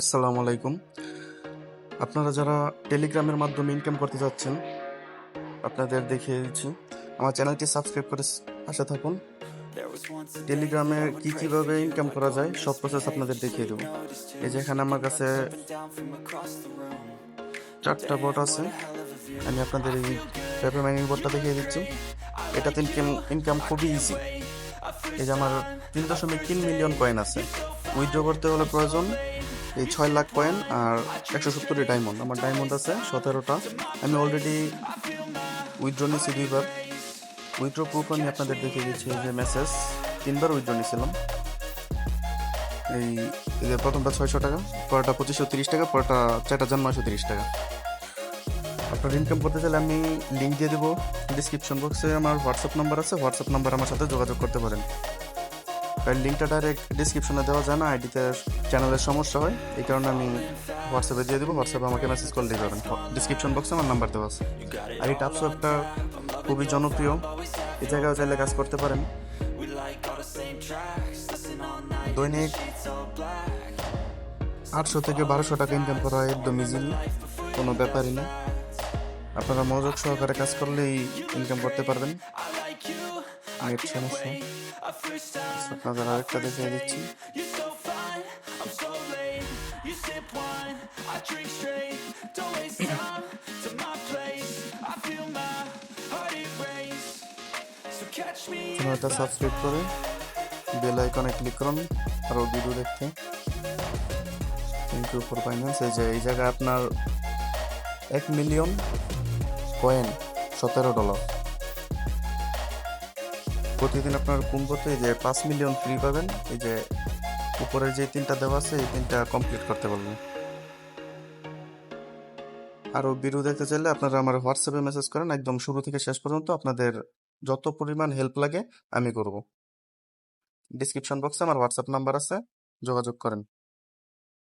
আসসালামু আলাইকুম। আপনারা যারা টেলিগ্রামের মাধ্যমে ইনকাম করতে যাচ্ছেন, আপনাদের দেখিয়ে দিচ্ছি আমার চ্যানেলটি সাবস্ক্রাইব করে পাশে থাকুন। টেলিগ্রামে কি কীভাবে ইনকাম করা যায়, সব প্রসেস আপনাদের দেখিয়ে দেবো। এই যে এখানে আমার কাছে চারটা বট আছে। আমি আপনাদের এই পেপার মাইনিং বোর্ডটা দেখিয়ে দিচ্ছি। এটাতে ইনকাম ইনকাম খুবই ইজি এই যে আমার তিন দশমিক তিন মিলিয়ন কয়েন আছে। উইথড্র করতে হলে প্রয়োজন এই ছয় লাখ কয়েন আর একশো সত্তরটি ডায়মন্ড আমার ডায়মন্ড আছে, সতেরোটা। আমি অলরেডি উইথড্র নিয়েছি দুইবার। উইথড্র প্রুফ আমি আপনাদের দেখিয়ে দিচ্ছি যে মেসেজ তিনবার উইথড্র নিয়েছিলাম। এই প্রথমটা ছয়শো টাকা, পরেরটা পঁচিশশো তিরিশ টাকা, পরেরটা চার হাজার নয়শো তিরিশ টাকা। আপনার ইনকাম করতে চাইলে আমি লিঙ্ক দিয়ে দেবো। ডিসক্রিপশন বক্সে আমার হোয়াটসঅ্যাপ নাম্বার আছে। হোয়াটসঅ্যাপ নাম্বার আমার সাথে যোগাযোগ করতে পারেন। আর লিঙ্কটা ডাইরেক্ট ডিসক্রিপশনে দেওয়া যায় না আইডিতে চ্যানেলের সমস্যা হয়, এই কারণে আমি হোয়াটসঅ্যাপে দিয়ে দেবো হোয়াটসঅ্যাপে আমাকে মেসেজ করলেই পাবেন। ডিসক্রিপশন বক্সে আমার নাম্বার দেওয়া আছে। আর এই টাপসো একটা খুবই জনপ্রিয়, এই জায়গায় চাইলে কাজ করতে পারেন। দৈনিক আটশো থেকে বারোশো টাকা ইনকাম করা হয়, একদম ইজিলি কোনো ব্যাপারই না। আপনারা মনোযোগ সহকারে কাজ করলেই ইনকাম করতে পারবেন। নেট সমস্যা? আপনাদের আরেকটা দেখিয়ে দিচ্ছি চ্যানেলটা সাবস্ক্রাইব করে বেল আইকনে ক্লিক করুন আরও ভিডিও দেখতে। থ্যাংক ইউ ফর ফাইন্যান্স এই যে এই জায়গায় আপনার এক মিলিয়ন কয়েন সতেরো ডলার প্রতিদিন আপনার কুম্ভতে যে পাঁচ মিলিয়ন ফ্রি পাবেন, এই যে উপরে যে তিনটা দেওয়া আছে, এই তিনটা কমপ্লিট করতে পারবেন। আরও বিরু দেখতে চাইলে আপনারা আমার হোয়াটসঅ্যাপে মেসেজ করেন, একদম শুরু থেকে শেষ পর্যন্ত আপনাদের যত পরিমাণ হেল্প লাগে, আমি করব। ডিসক্রিপশন বক্সে আমার হোয়াটসঅ্যাপ নাম্বার আছে, যোগাযোগ করেন।